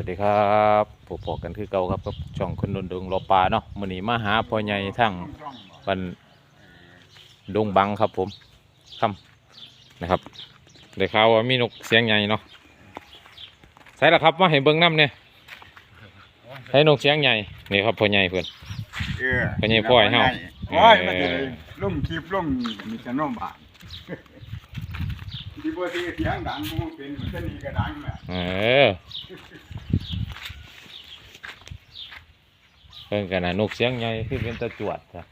วัสดีครับพบๆกันคือเก่าครับกับช่องคนดนดงรอปลาเนาะมื้อนี้มาหาพ่อใหญ่ทั้งบันดงบังครับผมค่ำนะครับได้ข่าวว่ามีนกเสียงใหญ่เนาะใส่ละครับมาให้เบิ่งน้ำเนี่ยให้นกเสียงใหญ่นี่ครับพ่อใหญ่เพื่อนเออไปนี่พ่อให้เฮาโอ้ยเออมันจะได้ลุ่มคลิปลุ่มมีขนมบานที่บ่ที่เสียงดังกูเป็นมันจะนี่ก็ดังแหละเออ เพิ่นกันนะนกเสียงใหญ่คือเป็นตะจวดจ้ะ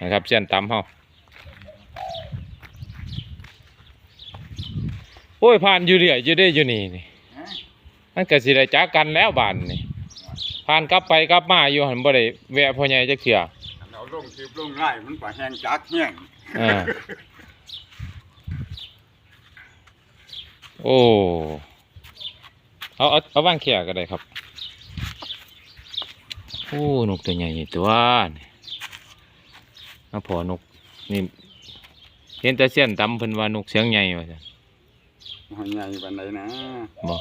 นะครับเสียนตำเฮาโอ้ยผ่านอยู่เรื่อยอยู่ได้อยู่นี่นี่ฮะมันก็สิได้จากกันแล้วบานนี่ผ่านกลับไปกลับมาอยู่หันบ่ได้แวะพ่อใหญ่จักเทื่อเราลงคลิปลงไล่มันป่าแห้งจักแห้งเออโอ้เอาเอาเอาว่างแขก็ได้ครับโอ้นกตัวใหญ่ตัวนี่มาพอนกนี่เห็นแต่เสี้ยนตำเพิ่นว่านกเสียงใหญ่ว่าจ้ะมันใหญ่ปานใดนะบ่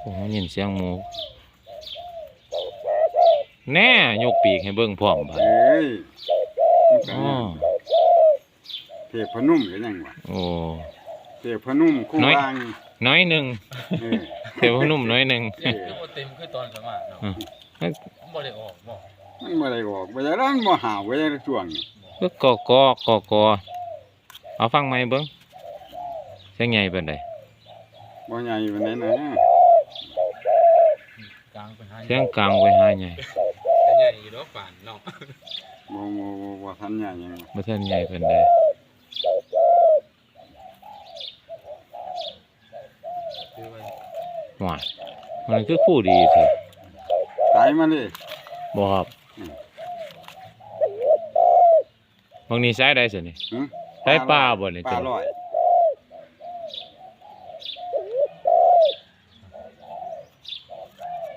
โอ้ยินเสียงหมูแน่ยกปีกให้เบิ่งพร้อมบัดเอ้ยมันก็อ๋อเทพนุ่มหรือยังวะโอ้เทพนุ่มคู่น้อยวาง น้อยหนึ่งเออเทวนุ่มน้อยหนึ่งเออคือบ่เต็มคือตอนสมัครเนาะอืมผมบ่ได้ออกบ่มันบ่ได้ออกบ่ได้แล้วมันบ่หาไว้ในช่วงนี้ก็กอกอกอกอเอาฟังไหมเบิ้งเสียงใหญ่เป็นไดบ่ใหญ่ปานใดนะกลางเป็นหาเสียงกลางไปหาใหญ่แต่ใหญ่อยู่ดอกป่านเนาะบ่บ่บ่บ่ทันใหญ่ยังวะบ่ทันใหญ่เป็นได คือว่า หวานมันคือคู่ดีเถอะตายมาเลยบ่ครับอืมบางนี้ใช้ได้สินี่หึใช้ปลาบ่นี่ปลาจ้ะลอย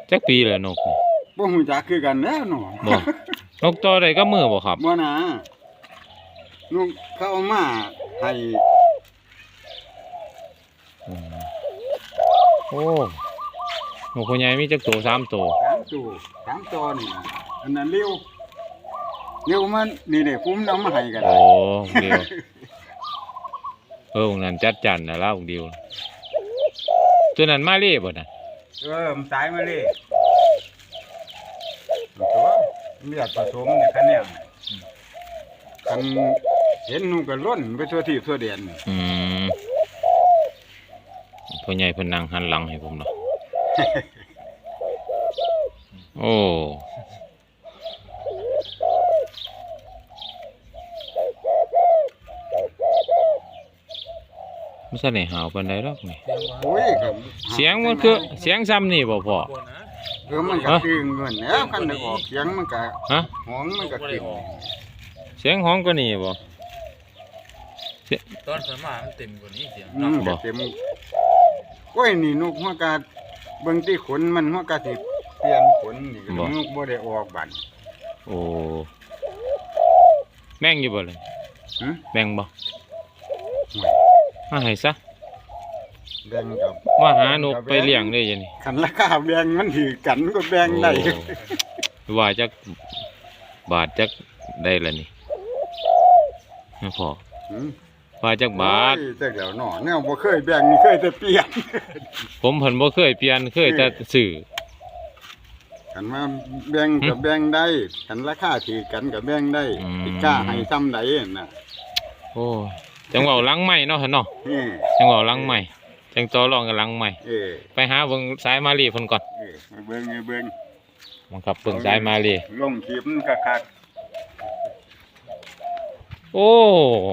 จักปีเลยนกนี่บ่ฮู้จักคือกันแล้วเนาะบ่นกตัวใดก็มือบ่ครับบ่นะลูกเขาเอามาให้อืม โอ้นกผู้ใหญ่มีจักตัวสามตัวสามตัวสามตัวนี่นะอันนั้นเร็วเร็วมันนี่เด้ผมเอามาให้กันโอ้เดียวเออวงนั้นจัดจันนะล่ะวงเดียวตัวนั้นมาเล่บ่น่ะเออมันตายมาเลยตัวเลือดผสมในคันเนี่ยคันเห็นหนูก็ล้นไปทั่วที่ทั่วเดียนนี่อืม พ่อใหญ่เพิ่นนั่งหันหลังให้ผมเนาะโอ้ไม่ใช่ในหาวเปานใดหรอกนี่เสียงว่าโอ้ยก็เสียงมันคือเสียงซ้ำนี่บ่พ่อเออมันก็ตึงเงินแล้วคันได้ออกเสียงมันก็ฮะหองมันก็ตึงออกเสียงห้องก็นี่บ่ตอนสมัครมันเต็มกว่านี้เสียงอืเนาะม ก็เต็มโอ้ยนี่นกหัวกาเบิ่งที่ขนมันหัวกาสิเปลี่ยนขนนี่ก็นกบ่ได้ออกบัดโอ้แม่งอยู่บ่เลยหึแบ่งบ่ห่วยมาให้ซะแบ่งกับมาหานกไปเลี้ยงได้ยังนี่คันราคาแบ่งมันถือกันก็แบ่งได้โอ้ว่าจักบาทจักได้ละนี่ไม่พอหื มว่าจักบาทโอ้ยแต่เดี๋ยวหนอแนวบ่เคยแบ่งนี่เคยแต่เปลี่ยน ผมเพิ่นบ่เคยเปลี่ยนเคยแต่ซื้อคันมาแบ่งก็แบ่งได้คันราคาถือกันก็แบ่งได้อืมสิกล้าให้ซ้ำใดน่ะโอ้จังเว้าหลังใหม่เนาะหั่นเนาะอือจังเว้าหลังใหม่จังต่อรองกันหลังใหม่เออไปหาเบิ่งสายมาลีเพิ่นก่อนเออไปเบิ่งไปเบิ่งบังคับเบิ่งสายมาลีลงคลิปมันคัก โอ้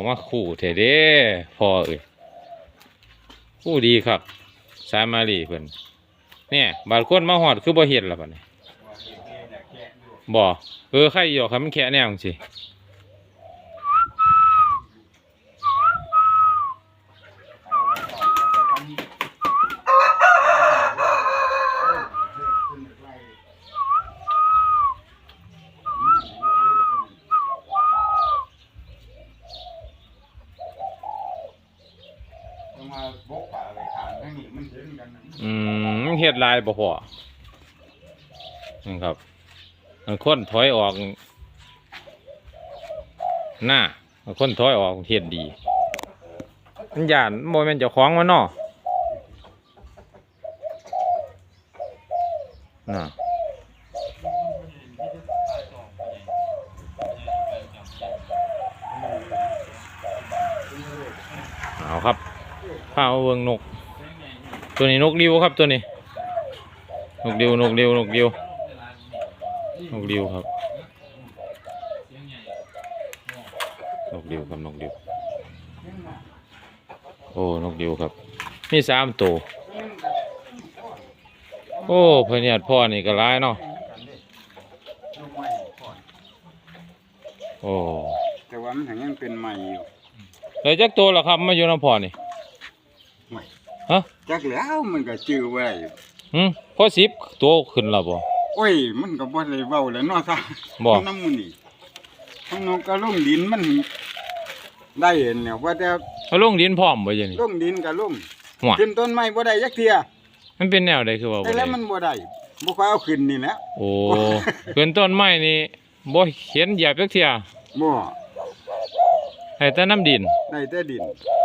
มาขู่เถเด้พอเอ้ยคู่ดีครับสายมารีเพิ่นเนี่ยบาดคนมาหอดคือบ่เห็ดล่ะบัดนี้บ่เออใครอยู่ครับมันแค่แนวจังซี่ต้องม บกป่าไปทางทั้งนี้มันเห็นอืมเฮ็ดลายบ่พอนี่ครับมันคนถอยออก หน้ามันคนถอยออกเฮ็ดดีมันหยานบ่แม่นเจ้าของมันเนาะน่ะเอาครับ ข้าวเบิ่งนก ตัวนี้นกดิวครับตัวนี้ นกดิวนกดิวนกดิวนกดิวครับ นกดิวครับนกดิว โอ้ นกดิวครับ มีสามตัว โอ้เพื่อนญาติพ่อนี่ก็ร้ายเนาะ โอ้ แต่ว่ามันยังเป็นใหม่อยู่แล้วจักตัวละครับมาอยู่น้ำพ่อนี่ใหม่ฮะ จักแล้วมันก็จื้อไว้หืมพอสิบตัวขึ้นแล้วบ่ โอ้ย มันก็บ่ได้เว้าแล้วเนาะซะบ่ น้ำมันนี่ทั้งนกก็ลงดินมันได้เห็นแล้วว่าแต่เขาลงดินพร้อมบ่ยังนี่ลงดินก็ลงหัวขึ้นต้นไม้บ่ได้จักเที่ยมันเป็นแนวใดคือว่าบ่แต่ได้แล้วมันบ่ได้บ่ค่อยเอาขึ้นนี่แหละ โอ้ ขึ้นต้นไม้นี่บ่เห็นเหยียบจักเที่ยบ่ ให้แต่น้ำดิน ได้แต่ดิน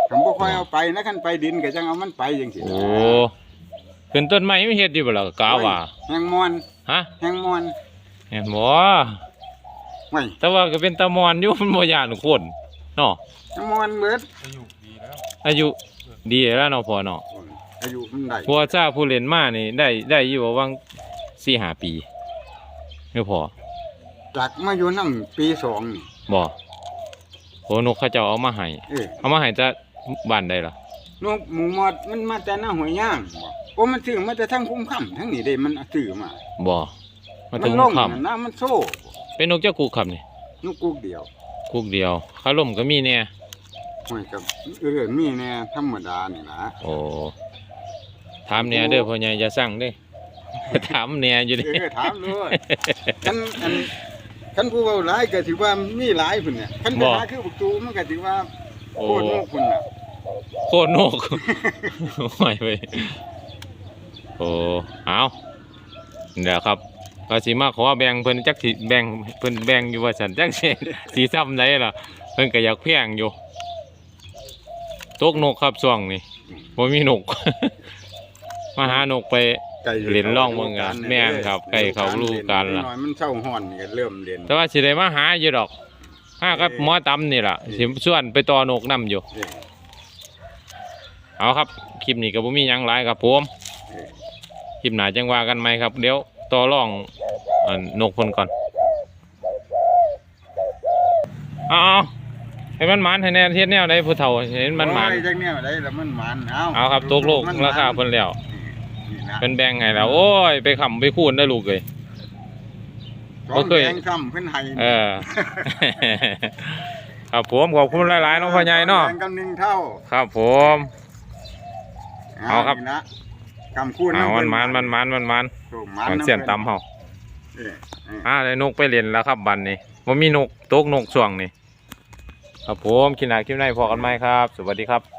คันบ่ค่อยเอาไปนะคันไปดินก็จังเอามันไปจังซี่โอ้ขึ้นต้นไม้ไม่เฮ็ดอยู่บ่ล่ะกาว่าแฮงมอนฮะแฮงมอนเห็นบ่ไว้แต่ว่าก็เป็นตามอนอยู่มันบ่ย่านคนเนาะแฮงมอนเบิดอายุดีแล้วอายุดีแล้วเนาะพ่อเนาะอายุมันได้เพราะว่าถ้าผู้เล่นมานี่ได้ได้อยู่ประมาณ4-5ปีไม่พอจากมาอยู่นำปีสองนี่บ่ โอ้นกเขาเจ้าเอามาให้เออเอามาให้จะบ้านใดล่ะนกหมูหมอดมันมาแต่หน้าหัวยย่างบ่โอ้มันซื้อมาแต่ทั้งคุ้มค่ำทั้งนี้เด้มันซื้อมาบ่มามัถึงลงค่ำน่ะนะมันโซ่เป็นนกเจ้ากูครับนี่นกกุกเดียวกุกเดียวขาล่มก็มีเนี่ยห้อยกับเออมีแน่ธรรมดานี่ล่ะโอ้ถามเนี่ยเด้อพ่อใหญ่จะสั่งเด้ถามเนี่ยอยู่เอเด้อถามเลยคันอัน คันผู้เว้าหลายก็ถือว่ามีหลายพุ่นเนี่ยคันไปบ่หาคือบักตูมันก็ถือว่าโอ้โคตรนกพุ่นน่ะโคตรนกห่วยไปโอ้เอาเดี๋ยวครับก็สิมาขอแบ่งเพิ่นจักสิแบ่งเพิ่นแบ่งอยู่ว่าสันจักสิสีซ้ำได้ล่ะเพิ่นก็อยากแพงอยู่ตกนกครับช่วงนี้บ่มีนก มาหานกไป ไก่เล่นร่องเบิ่งอะแม่นครับไก่เขาฤดูกาลล่ะ น้อยมันเศร้าฮ้อนนี่ก็เริ่มเล่นแต่ว่าสิได้มาหาอยู่ดอกหากับหมอตำนี่ล่ะสิส่วนไปต่อนกนํอยู่ เออเอาครับ คลิปนี้ก็บ่มีหยังหลายครับผมเออคลิปหน้าจังว่ากันไหมครับ เดี๋ยวต่อรองอันนกเพ่นก่อนเอาเอาให้มันหมานให้แน่เทียดแนวได้ผู้เฒ่าเห็นมันหมานโอ้ยจักแนวได้แล้วมันหมานเอาเอาครับตกโลกมันหมราคาเพิ่นแล้ว นี่นะเป็นแบ่งให้แล้ว โอ้ย ไปขำไปคูณได้อลูกเลยสองบ่เคยแดงซ้ำเพิ่นให้เออ ครับผมขอบคุณหลายๆน้องพ่อใหญ่เนาะแดงกำนึงเท่าครับผม เอาครับ นี่นะคำคูณเอามันมันมันมันมันมันโอ้มันเสียนตำเฮาเออเอออ่าได้นกไปเล่นแล้วครับบันนี้บ่มีนกตกนกช่วงนี้ครับผมคิดหนาคิดในพอกันไหมครับ สวัสดีครับ